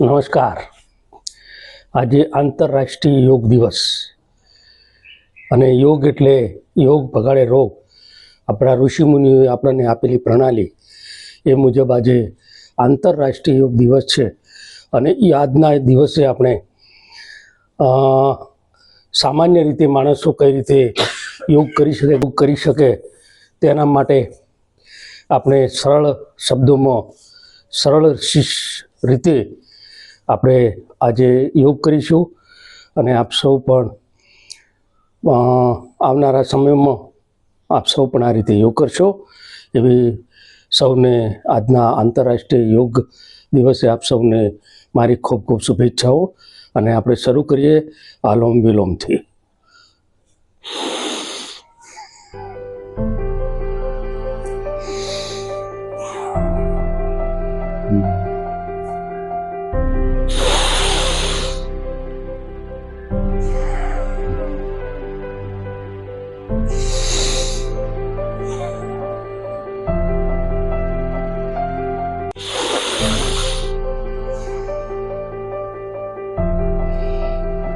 નમસ્કાર. આજે આંતરરાષ્ટ્રીય યોગ દિવસ. અને યોગ એટલે યોગ ભગાડે રોગ. આપણા ઋષિમુનિઓએ આપણને આપેલી પ્રણાલી એ મુજબ આજે આંતરરાષ્ટ્રીય યોગ દિવસ છે. અને એ આજના દિવસે આપણે સામાન્ય રીતે માણસો કઈ રીતે યોગ કરી શકે, યોગ કરી શકે તેના માટે આપણે સરળ શબ્દોમાં સરળ રીતે આપણે આજે યોગ કરીશું અને આપ સૌ પણ આવનારા સમયમાં આપ સૌ પણ આ રીતે યોગ કરશો. એવી સૌને આજના આંતરરાષ્ટ્રીય યોગ દિવસે આપ સૌને મારી ખૂબ ખૂબ શુભેચ્છાઓ. અને આપણે શરૂ કરીએ આલોમ વિલોમથી.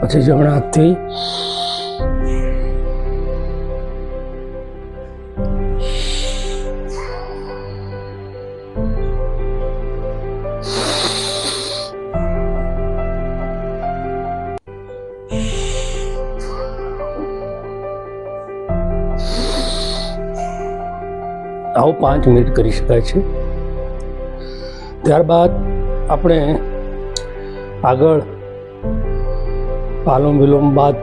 પછી જમણા હાથથી આવું પાંચ મિનિટ કરી શકાય છે. ત્યારબાદ આપણે આગળ આલોમ વિલોમ બાદ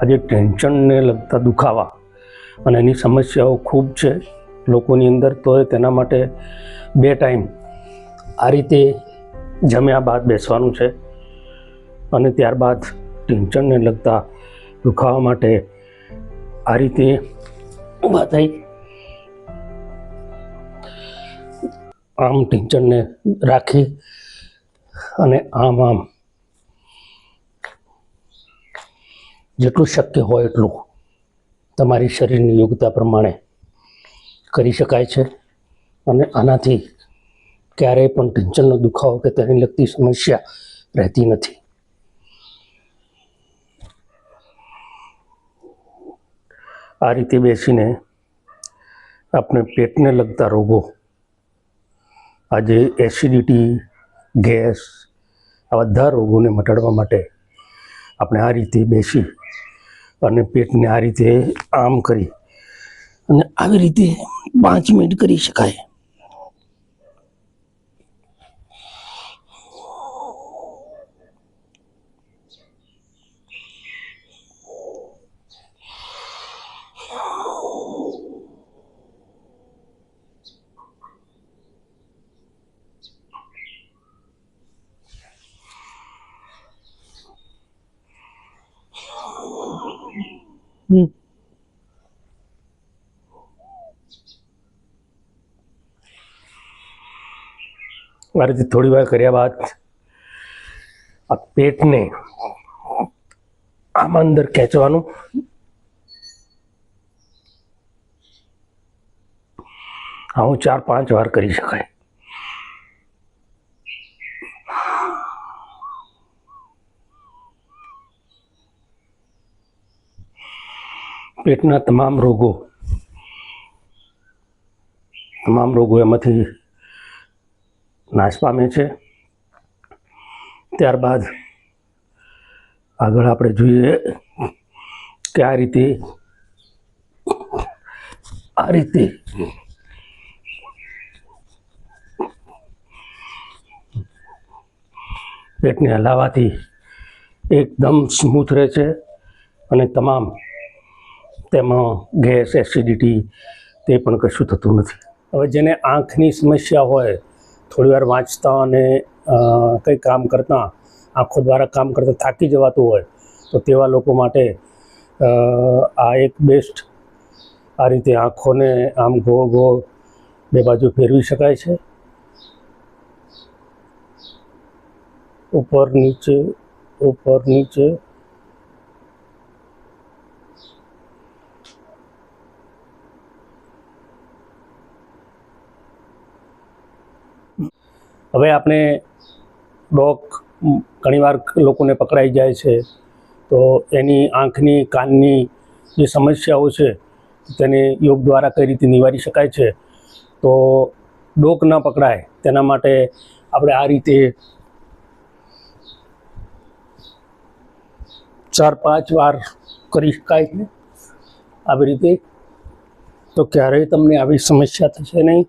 આજે ટેન્શનને લગતા દુખાવા અને એની સમસ્યાઓ ખૂબ છે. લોકોની અંદર તો તેના માટે બે ટાઈમ આ રીતે જમ્યા બાદ બેસવાનું છે અને ત્યારબાદ ટેન્શનને લગતા દુખાવા માટે આ રીતે ઊભા થઈ આમ ટેન્શનને રાખી અને આમ આમ જેટલું શક્ય હોય એટલું તમારી શરીરની યોગ્યતા પ્રમાણે કરી શકાય છે. અને આનાથી ક્યારેય પણ ટેન્શનનો દુખાવો કે તેને લગતી સમસ્યા રહેતી નથી. આ રીતે બેસીને આપણે પેટને લગતા રોગો, આજે એસિડિટી, ગેસ, આ બધા રોગોને મટાડવા માટે આપણે આ રીતે બેસી અને પેટને આ રીતે આમ કરી અને આવી રીતે પાંચ મિનિટ કરી શકાય. આ રીતે થોડી વાર કર્યા બાદ આ પેટને આમાં અંદર ખેંચવાનું. હું ચાર પાંચ વાર કરી શકાય. પેટના તમામ રોગો તમામ રોગો એમાંથી નાશ પામે છે. ત્યારબાદ આગળ આપણે જોઈએ કે આ રીતે આ રીતે પેટને હલાવવાથી એકદમ સ્મૂથ રહે છે અને તમામ તેમાં ગેસ, એસિડિટી તે પણ કશું થતું નથી. હવે જેને આંખની સમસ્યા હોય થોડીવાર વાંચતા અને કંઈ કામ કરતાં, આંખો દ્વારા કામ કરતાં થાકી જવાતું હોય, તો તેવા લોકો માટે આ એક બેસ્ટ આ રીતે આંખોને આમ ગોળ ગોળ બે બાજુ ફેરવી શકાય છે. ઉપર, નીચે ઉપર, નીચે હવે આપણે ડોક ઘણીવાર લોકોને પકડાઈ જાય છે. તો એની આંખની, કાનની જે સમસ્યાઓ છે, તેને યોગ દ્વારા કઈ રીતે નિવારી શકાય છે? તો ડોક ન પકડાય, તેના માટે આપણે આ રીતે ચાર, પાંચ વાર કરી શકાય છે. આવી રીતે. તો ક્યારેય તમને આવી સમસ્યા થશે નહીં.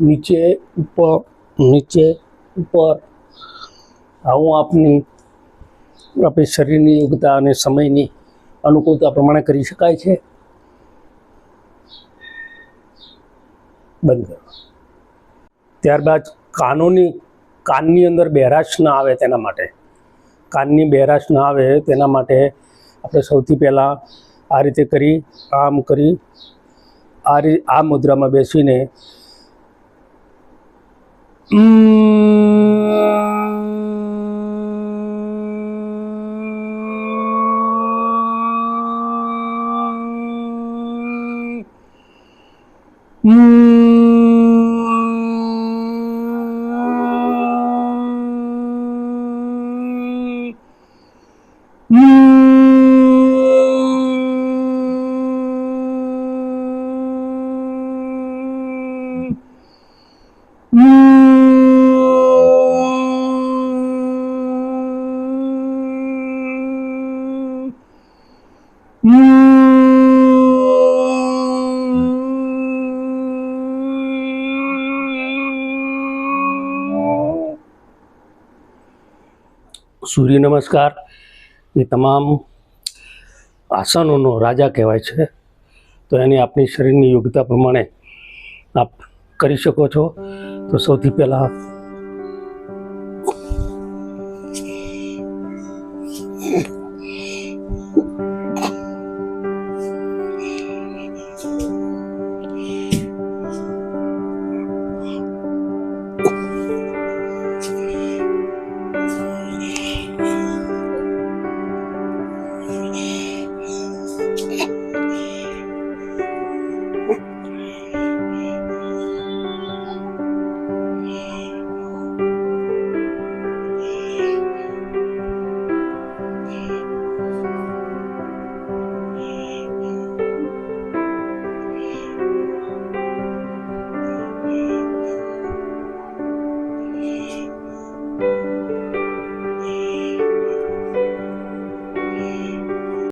નીચે ઉપર નીચે ઉપર આવું આપની, આપણી શરીરની યોગ્યતા અને સમયની અનુકૂળતા પ્રમાણે કરી શકાય છે? બંધ ત્યારબાદ કાનોની, કાનની અંદર બહેરાશ ના આવે તેના માટે. કાનની બહેરાશ ના આવે તેના માટે આપણે સૌથી પહેલાં આ રીતે કરી, આમ કરી, આ આ મુદ્રામાં બેસીને 음... 음... સૂર્ય નમસ્કાર. એ તમામ આસનોનો રાજા કહેવાય છે. તો એની આપની શરીરની યોગ્યતા પ્રમાણે આપ કરી શકો છો. તો સૌથી પહેલાં